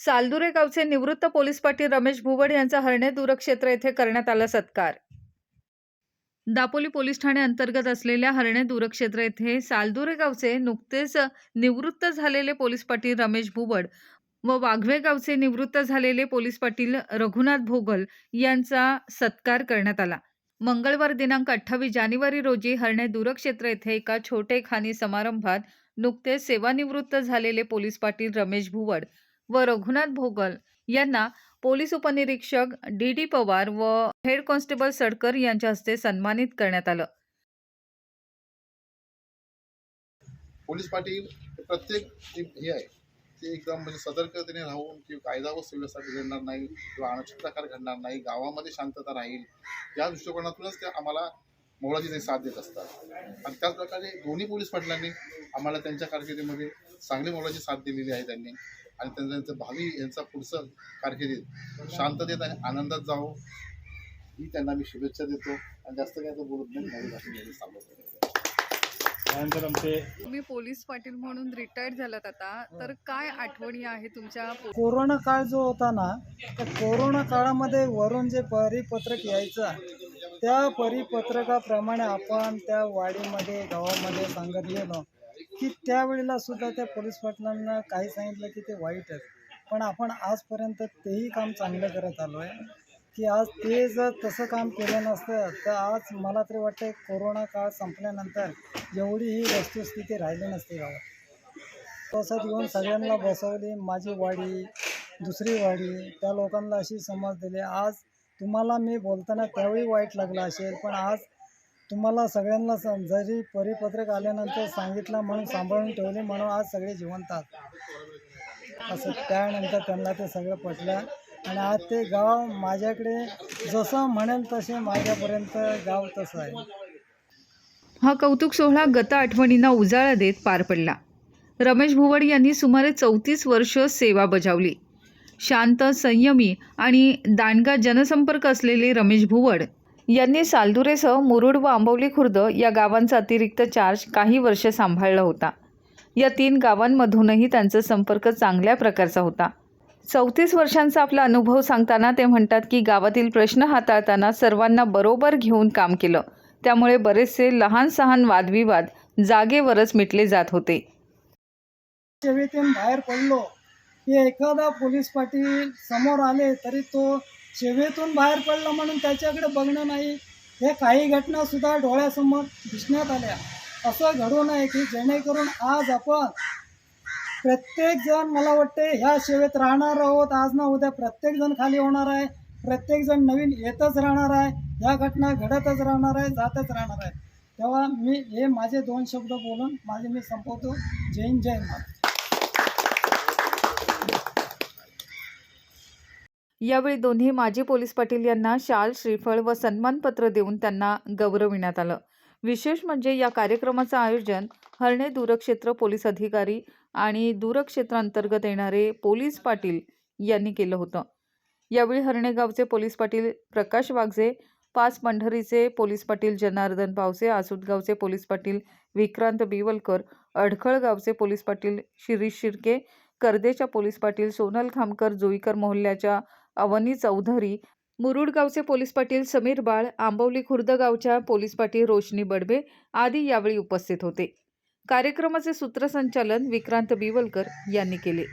सालदुरे गावचे निवृत्त पोलीस पाटील रमेश भुवड यांचा हरणे दूरक्षेत्र येथे करण्यात आला सत्कार. दापोली पोलीस ठाणे अंतर्गत असलेल्या हरणे दूरक्षेत्र येथे सालदुरे गावचे नुकतेच निवृत्त झालेले पोलीस पाटील रमेश भुवड व वाघवे गावचे निवृत्त झालेले पोलीस पाटील रघुनाथ भोगल यांचा सत्कार करण्यात आला. मंगळवार दिनांक अठ्ठावीस जानेवारी रोजी हरणे दूरक्षेत्र येथे एका छोटे खानी समारंभात नुकतेच सेवानिवृत्त झालेले पोलीस पाटील रमेश भुवड व रघुनाथ भोगल यांना पोलीस उपनिरीक्षक डी डी पवार व हेड कॉन्स्टेबल सडकर यांच्या हस्ते सन्मानित करण्यात आलं. पोलीस पाटील प्रत्येक हे आहे ते एकदम म्हणजे सतर्कतेने राहून किंवा कायदा व सुव्यवस्था बिघडणार नाही किंवा अनुचित प्रकार घडणार नाही गावामध्ये शांतता राहील या दृष्टिकोनातूनच ते आम्हाला मोलाची ते साथ देत असतात. आणि त्याचप्रकारे दोन्ही पोलीस पाटलांनी आम्हाला त्यांच्या कारकिर्दीमध्ये चांगली मोलाची साथ दिलेली आहे त्यांनी. आणि त्यांचं त्यांचं भावी यांचा पुढचं कारकिर्दीत शांततेत आणि आनंदात जावं. ही त्यांना मी शुभेच्छा देतो. आणि जास्त काय तर बोलत नाही त्यानंतर आमचे तुम्ही पोलीस पाटील म्हणून रिटायर्ड झालात आता. तर काय आठवणी आहे तुमच्या कोरोना काळ जो होता ना त्या कोरोना काळामध्ये वरून जे परिपत्रक यायचं त्या परिपत्रकाप्रमाणे आपण त्या वाडीमध्ये गावामध्ये सांगत गेलो की त्यावेळेला सुद्धा त्या पोलीस पाटलांना काही सांगितलं की ते वाईटच पण आपण आजपर्यंत तेही काम चांगलं करत आलो आहे की आज ते जर तसं काम केलं नसतं तर आज मला तरी वाटतं कोरोना काळ संपल्यानंतर एवढी ही वस्तुस्थिती राहिली नसते गावात. तसंच येऊन सगळ्यांना बसवली माझी वाडी दुसरी वाडी त्या लोकांना अशी समज दिली. आज तुम्हाला मी बोलताना त्यावेळी वाईट लागलं असेल पण आज तुम्हाला सगळ्यांना सम जरी परिपत्रक आल्यानंतर सांगितलं म्हणून सांभाळून ठेवले म्हणून आज सगळे जिवंत आहात. असं त्यानंतर त्यांना ते सगळं पटलं. आणि आज ते गाव माझ्याकडे जसं म्हणेल तसे माझ्यापर्यंत गाव तसं आहे. हा कौतुक सोहळा गत आठवणींना उजाळा देत पार पडला. रमेश भुवड यांनी सुमारे चौतीस वर्ष सेवा बजावली. शांत संयमी आणि दांडगा जनसंपर्क असलेले रमेश भुवड यांनी सालदुरेसह मुरुड व आंबवली खुर्द या गावांचा अतिरिक्त चार्ज काही वर्ष सांभाळला होता. या तीन गावांमधूनही त्यांचा संपर्क चांगल्या प्रकारचा होता. चौतीस वर्षांचा आपला अनुभव सांगताना ते म्हणतात की गावातील प्रश्न हाताळताना सर्वांना बरोबर घेऊन काम केलं. त्यामुळे बरेचसे लहान सहान वादविवाद जागेवरच मिटले जात होते. बाहेर पडलो की एखादा पोलीस पाटील समोर आले तरी तो सेवेतून बाहेर पडला म्हणून त्याच्याकडे बघणं नाही हे काही घटनासुद्धा डोळ्यासमोर दिसण्यात आल्या. असं घडू नये की जेणेकरून आज आपण प्रत्येकजण मला वाटते ह्या सेवेत राहणार आहोत. आज ना उद्या प्रत्येकजण खाली होणार आहे. प्रत्येकजण नवीन येतच राहणार आहे. ह्या घटना घडतच राहणार आहे जातच राहणार आहे. तेव्हा मी हे माझे दोन शब्द बोलून माझे मी संपवतो. जय हिंद जय महाराज यावेळी दोन्ही माजी पोलीस पाटील यांना शाल श्रीफळ व सन्मानपत्र देऊन त्यांना गौरविण्यात आलं. विशेष म्हणजे या कार्यक्रमाचं आयोजन हरणे दूरक्षेत्र पोलीस अधिकारी आणि दूरक्षेत्रांतर्गत येणारे पोलीस पाटील यांनी केलं होतं. यावेळी हरणे गावचे पोलीस पाटील प्रकाश वाघजे पाच पंढरीचे पोलीस पाटील जनार्दन पावसे आसूदगावचे पोलीस पाटील विक्रांत बिवलकर अडखळ गावचे पोलीस पाटील शिरीष शिर्के कर्देच्या पोलीस पाटील सोनल खामकर जुईकर मोहल्ल्याच्या अवनी चौधरी मुरुडगावचे पोलीस पाटील समीर बाळ आंबवली खुर्द गावच्या पोलीस पाटील रोशनी बडबे आदी यावेळी उपस्थित होते. कार्यक्रमाचे सूत्रसंचालन विक्रांत बिवलकर यांनी केले.